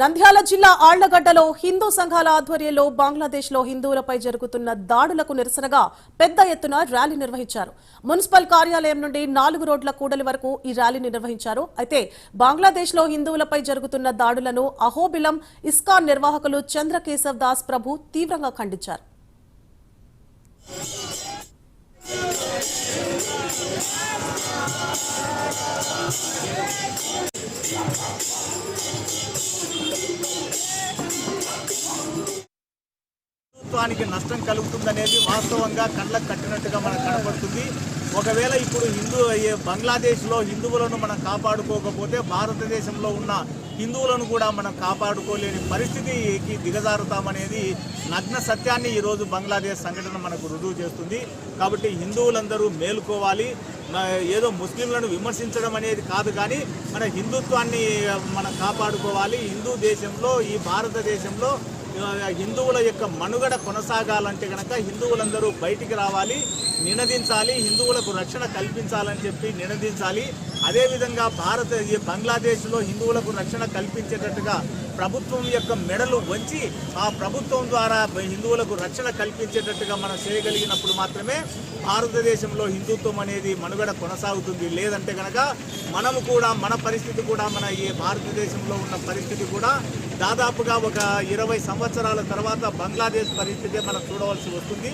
నంద్యాల జిల్లా ఆళ్ళగడ్డలో హిందూ సంఘాల ఆధ్వర్యంలో బంగ్లాదేశ్లో హిందువులపై జరుగుతున్న దాడులకు నిరసనగా పెద్ద ఎత్తున ర్యాలీ నిర్వహించారు. మున్సిపల్ కార్యాలయం నుండి నాలుగు రోడ్ల కూడలి వరకు ఈ ర్యాలీని నిర్వహించారు. అయితే బంగ్లాదేశ్లో హిందువులపై జరుగుతున్న దాడులను అహోబిలం ఇస్కాన్ నిర్వాహకులు చంద్రకేశవ్ దాస్ ప్రభు తీవ్రంగా ఖండించారు. ప్రభుత్వానికి నష్టం కలుగుతుందనేది వాస్తవంగా కళ్ళకు కట్టినట్టుగా మనకు కనపడుతుంది. ఒకవేళ ఇప్పుడు హిందూ బంగ్లాదేశ్లో హిందువులను మనం కాపాడుకోకపోతే భారతదేశంలో ఉన్న హిందువులను కూడా మనం కాపాడుకోలేని పరిస్థితికి దిగజారుతామనేది నగ్న సత్యాన్ని ఈరోజు బంగ్లాదేశ్ సంఘటన మనకు రుజువు చేస్తుంది. కాబట్టి హిందువులందరూ మేలుకోవాలి. ఏదో ముస్లింలను విమర్శించడం అనేది కాదు కానీ మన హిందుత్వాన్ని మనం కాపాడుకోవాలి. హిందూ దేశంలో ఈ భారతదేశంలో హిందువుల యొక్క మనుగడ కొనసాగాలంటే కనుక హిందువులందరూ బయటికి రావాలి నినదించాలి హిందువులకు రక్షణ కల్పించాలని చెప్పి నినదించాలి. అదేవిధంగా భారత బంగ్లాదేశ్లో హిందువులకు రక్షణ కల్పించేటట్టుగా ప్రభుత్వం యొక్క మెడలు వంచి ఆ ప్రభుత్వం ద్వారా హిందువులకు రక్షణ కల్పించేటట్టుగా మనం చేయగలిగినప్పుడు మాత్రమే భారతదేశంలో హిందుత్వం అనేది మనుగడ కొనసాగుతుంది. లేదంటే కనుక మనము కూడా మన పరిస్థితి కూడా మన ఈ భారతదేశంలో ఉన్న పరిస్థితి కూడా దాదాపుగా ఒక ఇరవై సంవత్సరాల తర్వాత బంగ్లాదేశ్ పరిస్థితి మనం చూడవలసి వస్తుంది.